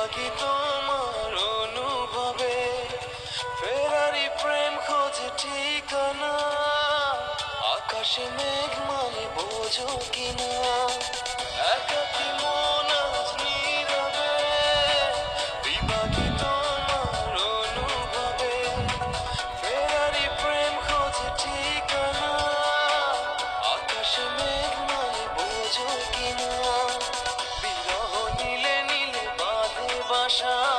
থাকি তোমার অনুভবে। ফেরারি প্রেম খোঁজে ঠিকানা। আকাশে মেঘমালে বোঝো কিনা। একাকি মন ভাষা